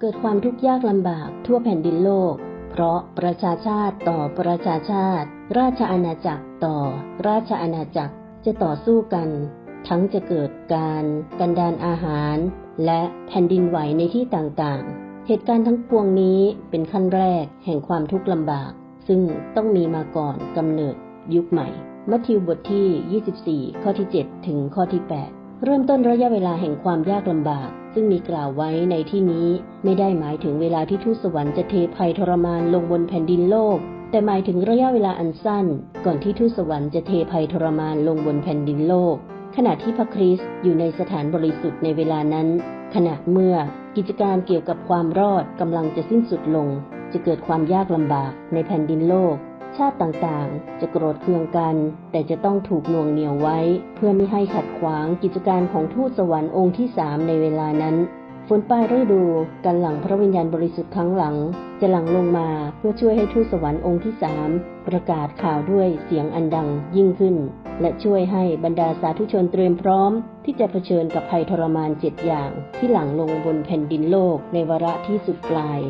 เกิดความทุกข์ยากลำบากทั่วแผ่นดินโลก เพราะประชาชาติต่อประชาชาติ ราชอาณาจักรต่อราชอาณาจักรจะต่อสู้กัน ทั้งจะเกิดการกันดานอาหาร และแผ่นดินไหวในที่ต่างๆ เหตุการณ์ทั้งปวงนี้เป็นขั้นแรกแห่งความทุกข์ลำบาก ซึ่งต้องมีมาก่อนกำเนิดยุคใหม่ มัทธิวบทที่ 24 ข้อที่ 7 ถึงข้อที่ 8 เริ่มต้นระยะเวลาแห่งความยากลำบาก ซึ่งมีกล่าวไว้ในที่นี้ไม่ได้หมายถึงเวลาที่ทูตสวรรค์จะเทภัยทรมานลงบนแผ่นดินโลก แต่หมายถึงระยะเวลาอันสั้น ก่อนที่ทูตสวรรค์จะเทภัยทรมานลงบนแผ่นดินโลก ขณะที่พระคริสต์อยู่ในสถานบริสุทธิ์ในเวลานั้น ขณะเมื่อกิจการเกี่ยวกับความรอดกำลังจะสิ้นสุดลง จะเกิดความยากลำบากในแผ่นดินโลก ชาติต่างๆ จะโกรธเคืองกัน แต่จะต้องถูกน่วงเหนียวไว้ เพื่อไม่ให้ขัดขวางกิจการของทูตสวรรค์องค์ที่สามในเวลานั้นฝนปลายฤดูการหลังพระวิญญาณบริสุทธิ์ครั้งหลัง จะหลั่งลงมาเพื่อช่วยให้ทูตสวรรค์องค์ที่สามประกาศข่าวด้วยเสียงอันดังยิ่งขึ้น และช่วยให้บรรดาสาธุชนเตรียมพร้อม ที่จะเผชิญกับภัยทรมานเจ็ดอย่าง ที่หลั่งลงบนแผ่นดินโลกในวาระที่สุดปลาย